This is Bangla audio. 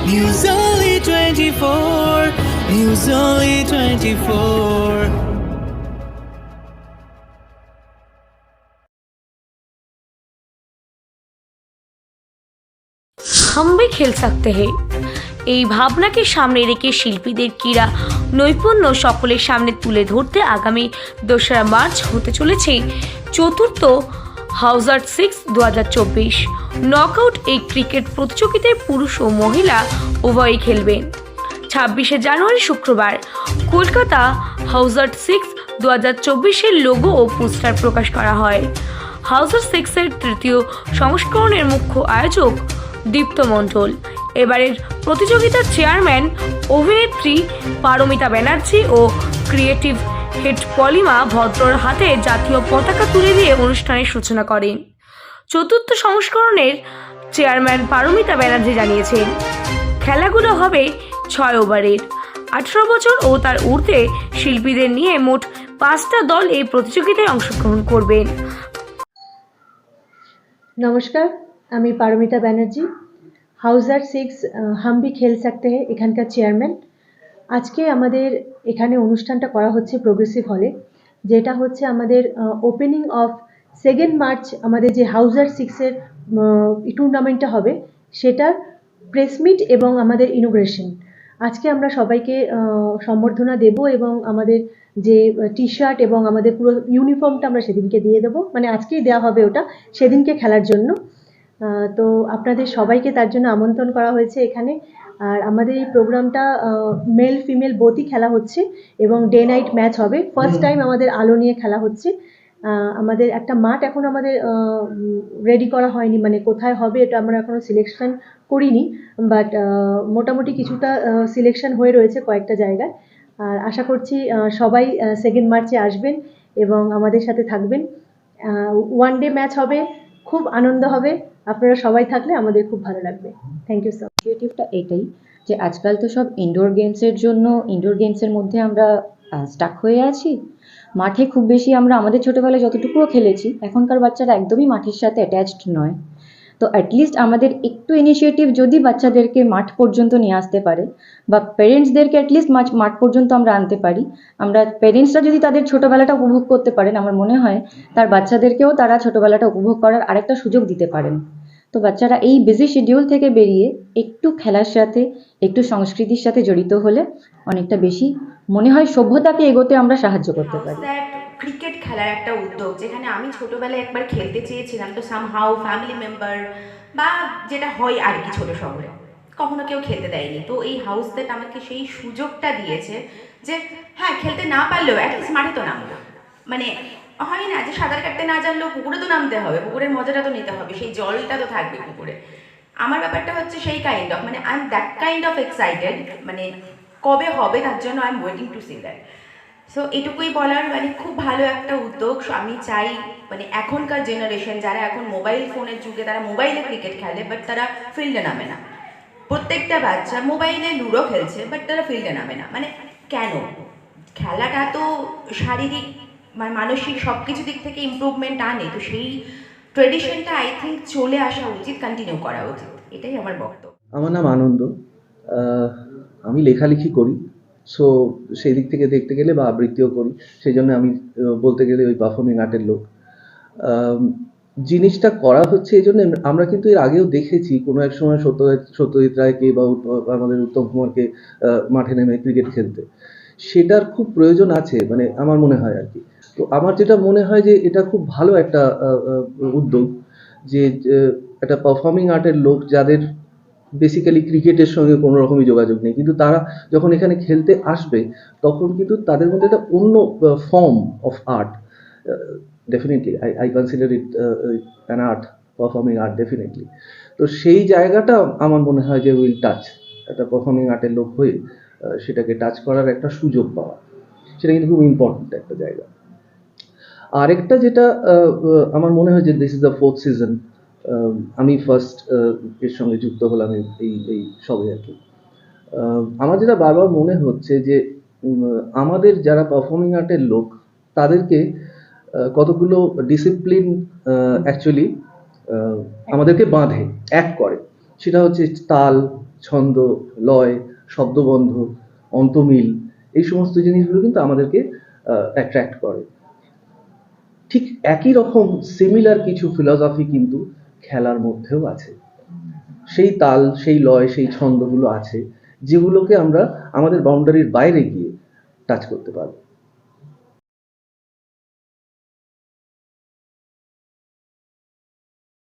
News Only 24. News Only 24. हम भी खेल सकते हैं এই ভাবনাকে সামনে রেখে শিল্পীদের ক্রীড়া নৈপুণ্য সকলের সামনে তুলে ধরতে আগামী দোসরা মার্চ হতে চলেছে চতুর্থ হাউজার সিক্স দু হাজার চব্বিশ। নকআউট এই ক্রিকেট প্রতিযোগিতায় পুরুষ ও মহিলা উভয়ই খেলবেন ছাব্বিশে জানুয়ারি শুক্রবার, কলকাতা হাউজার সিক্স দু হাজার চব্বিশের লোগো ও পোস্টার প্রকাশ করা হয়। হাউজার সিক্সের তৃতীয় সংস্করণের মুখ্য আয়োজক দীপ্ত মণ্ডল। এবারের প্রতিযোগিতার চেয়ারম্যান অভিনেত্রী পারমিতা ব্যানার্জি ও ক্রিয়েটিভ হেড পলিমা ভদ্রর হাতে জাতীয় পতাকা তুলে দিয়ে অনুষ্ঠানের সূচনা করেন। চতুর্থ সংস্করণের চেয়ারম্যান পারমিতা ব্যানার্জি জানিয়েছেন, খেলাগুলো হবে ছয় ওভারের। আঠারো বছর ও তার ঊর্ধ্বে শিল্পীদের নিয়ে মোট পাঁচটা দল এই প্রতিযোগিতায় অংশগ্রহণ করবেন। নমস্কার, আমি পারমিতা ব্যানার্জি, হাউজার সিক্স হাম ভি খেল সাকতে এখানকার চেয়ারম্যান। আজকে আমাদের এখানে অনুষ্ঠানটা করা হচ্ছে প্রোগ্রেসিভ হলে যেটা হচ্ছে আমাদের ওপেনিং অফ সেকেন্ড মার্চ আমাদের যে হাউজার সিক্সের টুর্নামেন্টটা হবে, সেটার প্রেসমিট এবং আমাদের ইনোগ্রেশন আজকে আমরা সবাইকে সম্বর্ধনা দেব এবং আমাদের যে টি শার্ট এবং আমাদের পুরো ইউনিফর্মটা আমরা সেদিনকে দিয়ে দেবো মানে আজকেই দেওয়া হবে ওটা, সেদিনকে খেলার জন্য। তো আপনাদের সবাইকে তার জন্য আমন্ত্রণ করা হয়েছে এখানে। আর আমাদের এই প্রোগ্রামটা মেল ফিমেল বোথই খেলা হচ্ছে এবং ডে নাইট ম্যাচ হবে। ফার্স্ট টাইম আমাদের আলো নিয়ে খেলা হচ্ছে। আমাদের একটা মাঠ এখন আমাদের রেডি করা হয়নি। মানে কোথায় হবে এটা আমরা এখনও সিলেকশন করিনি বাট মোটামুটি কিছুটা সিলেকশন হয়ে রয়েছে কয়েকটা জায়গায়। আর আশা করছি সবাই সেকেন্ড মার্চে আসবেন এবং আমাদের সাথে থাকবেন। ওয়ান ডে ম্যাচ হবে খুব আনন্দ হবে। আপনারা সবাই থাকলে আমাদের খুব ভালো লাগবে। থ্যাংক ইউ স্যার ক্রিয়েটিভটা এটাই যে আজকাল তো সব ইনডোর গেমসের জন্য ইনডোর গেমসের মধ্যে আমরা স্টাক হয়ে আছি। মাঠে খুব বেশি আমরা, আমাদের ছোটোবেলায় যতটুকুও খেলেছি, এখনকার বাচ্চারা একদমই মাঠের সাথে অ্যাটাচড নয়। তো অ্যাটলিস্ট আমাদের একটু ইনিশিয়েটিভ যদি বাচ্চাদেরকে মাঠ পর্যন্ত নিয়ে আসতে পারে, বা প্যারেন্টসদেরকে অ্যাটলিস্ট মাঠ মাঠ পর্যন্ত আমরা আনতে পারি। আমরা প্যারেন্টসরা যদি তাদের ছোটোবেলাটা উপভোগ করতে পারেন, আমার মনে হয় তার বাচ্চাদেরকেও তারা ছোটোবেলাটা উপভোগ করার আরেকটা সুযোগ দিতে পারেন। তো বাচ্চারা এই বিজি শিডিউল থেকে বেরিয়ে একটু খেলার সাথে, একটু সংস্কৃতির সাথে জড়িত হলে অনেকটা বেশি মনে হয় সভ্যতাকে এগোতে আমরা সাহায্য করতে পারি। ক্রিকেট খেলার একটা উদ্যোগ, যেখানে আমি ছোটবেলায় একবার খেলতে চেয়েছিলাম, তো সামহাউ ফ্যামিলি মেম্বার বা যেটা হয় আর কি ছোটো শহরে, কখনো কেউ খেলতে দেয়নি। তো এই হাউস দ্যাট আমাকে সেই সুযোগটা দিয়েছে যে হ্যাঁ খেলতে না পারলেও অ্যাটলিস্ট মাঠে তো নামবো মানে হয় না যে সাঁতার কাটতে না জানলেও পুকুরে তো নামতে হবে, পুকুরের মজাটা তো নিতে হবে, সেই জলটা তো থাকবে পুকুরে। আমার ব্যাপারটা হচ্ছে সেই কাইন্ড অফ মানে I am that kind of excited মানে কবে হবে তার জন্য I am waiting to see that so এটুকুই বলার মানে খুব ভালো একটা উদ্যোগ। আমি চাই মানে এখনকার জেনারেশন যারা এখন মোবাইল ফোনের যুগে, তারা মোবাইলে ক্রিকেট খেলে বাট তারা ফিল্ডে নামে না। প্রত্যেকটা বাচ্চা মোবাইলে লুডো খেলছে বাট তারা ফিল্ডে নামে না। মানে কেন? খেলাটা তো শারীরিক মানে মানসিক সব কিছু দিক থেকে ইমপ্রুভমেন্ট আনে। তো সেই ট্রেডিশনটা আই থিঙ্ক চলে আসা উচিত কন্টিনিউ করা উচিত। এটাই আমার বক্তব্য। আমার নাম আনন্দ। আমি লেখালেখি করি। সো সেই দিক থেকে দেখতে গেলে বা আবৃত্তিও করি। সেই জন্য আমি বলতে গেলে ওই পারফর্মিং আর্টের লোক। জিনিসটা করা হচ্ছে এই জন্য আমরা কিন্তু এর আগেও দেখেছি কোনো এক সময় সত্যজিৎ সত্যজিৎ রায়কে বা আমাদের উত্তম কুমারকে মাঠে নেমে ক্রিকেট খেলতে। সেটার খুব প্রয়োজন আছে মানে আমার মনে হয় আর কি। তো আমার যেটা মনে হয় যে এটা খুব ভালো একটা উদ্যোগ যে একটা পারফর্মিং আর্টের লোক যাদের বেসিক্যালি ক্রিকেটের সঙ্গে কোনো রকমই যোগাযোগ নেই। কিন্তু তারা যখন এখানে খেলতে আসবে, তখন কিন্তু তাদের মধ্যে একটা অন্য form of art definitely I I consider it an art performing art definitely তো সেই জায়গাটা আমার মনে হয় যে উইল টাচ একটা পারফর্মিং আর্টের লোক হয়ে সেটাকে টাচ করার একটা সুযোগ পাওয়া। সেটা কিন্তু খুব ইম্পর্ট্যান্ট একটা জায়গা। আরেকটা যেটা আমার মনে হয় যে this is the fourth season আমি ফার্স্ট এর সঙ্গে যুক্ত হলাম এই এই সবে আর কি। আমার যেটা বারবার মনে হচ্ছে যে আমাদের যারা পারফর্মিং আর্টের লোক, তাদেরকে কতগুলো ডিসিপ্লিন অ্যাকচুয়ালি আমাদেরকে বাঁধে, এক করে। সেটা হচ্ছে তাল, ছন্দ, লয়, শব্দবন্ধ, অন্তমিল, এই সমস্ত জিনিসগুলো কিন্তু আমাদেরকে অ্যাট্রাক্ট করে। ঠিক একই রকম সিমিলার কিছু ফিলসফি কিন্তু খেলার মধ্যেও আছে। সেই তাল, সেই লয়, সেই ছন্দগুলো আছে, যেগুলোকে আমরা আমাদের বাউন্ডারির বাইরে গিয়ে টাচ করতে পারব।